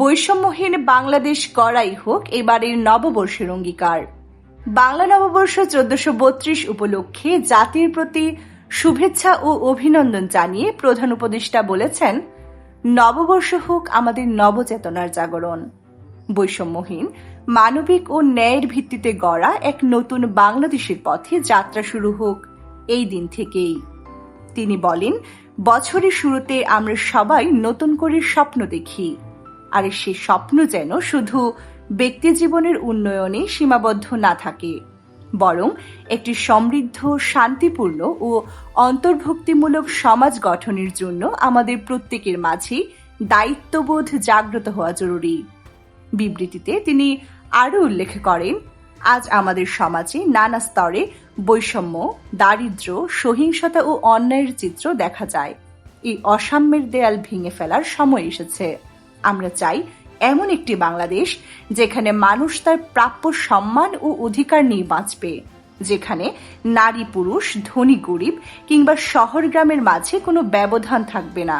বৈষম্যহীন বাংলাদেশ করাই হোক, এবারের নববর্ষের অঙ্গীকার। বাংলা নববর্ষ চোদ্দশো বত্রিশ উপলক্ষে জাতির প্রতি শুভেচ্ছা ও অভিনন্দন জানিয়ে প্রধান উপদেষ্টা বলেছেন, নববর্ষ হোক আমাদের নবচেতনার জাগরণ। বৈষম্যহীন, মানবিক ও ন্যায়ের ভিত্তিতে গড়া এক নতুন বাংলাদেশের পথে যাত্রা শুরু হোক, এই দিন থেকেই। তিনি বলেন, বছরের শুরুতে আমরা সবাই নতুন করে স্বপ্ন দেখি। আর সে স্বপ্ন যেন শুধু ব্যক্তি জীবনের উন্নয়নে সীমাবদ্ধ না থাকে, বরং একটি সমৃদ্ধ, শান্তিপূর্ণ ও অন্তর্ভুক্তিমূলক সমাজ গঠনের জন্য আমাদের প্রত্যেকের মাঝে দায়িত্ববোধ জাগ্রত হওয়া জরুরি। বিবৃতিতে তিনি আরও উল্লেখ করেন, আজ আমাদের সমাজে নানা স্তরে বৈষম্য দারিদ্র সহিংসতা ও অন্যায়ের চিত্র দেখা যায়। এই অসাম্যের দেয়াল ভেঙে ফেলার সময় এসেছে। আমরা চাই এমন একটি বাংলাদেশ যেখানে মানুষ তার প্রাপ্য সম্মান ও অধিকার নিয়ে বাঁচবে, যেখানে নারী পুরুষ, ধনী গরিব কিংবা শহর গ্রামের মাঝে কোনো ব্যবধান থাকবে না।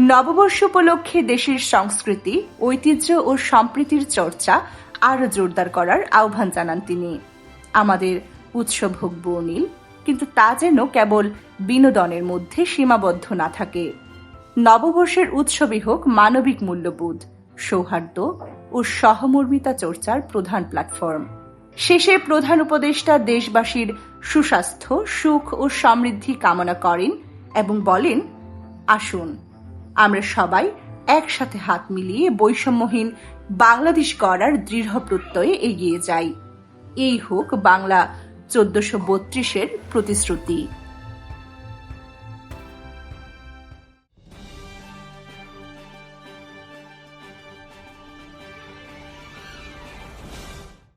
নববর্ষ উপলক্ষে দেশের সংস্কৃতি, ঐতিহ্য ও সম্প্রীতির চর্চা আরও জোরদার করার আহ্বান জানান তিনি। আমাদের উৎসব হোক বর্ণিল, কিন্তু তা যেন কেবল বিনোদনের মধ্যে সীমাবদ্ধ না থাকে। নববর্ষের উৎসবই হোক মানবিক মূল্যবোধ, সৌহার্দ্য ও সহমর্মিতা চর্চার প্রধান প্ল্যাটফর্ম। শেষে প্রধান উপদেষ্টা দেশবাসীর সুস্বাস্থ্য, সুখ ও সমৃদ্ধি কামনা করেন এবং বলেন, আসুন, আমরা সবাই একসাথে হাত মিলিয়ে বৈষম্যহীন বাংলাদেশ গড়ার দৃঢ় প্রত্যয়ে এগিয়ে যাই। এই হোক বাংলা চোদ্দশো বত্রিশের প্রতিশ্রুতি।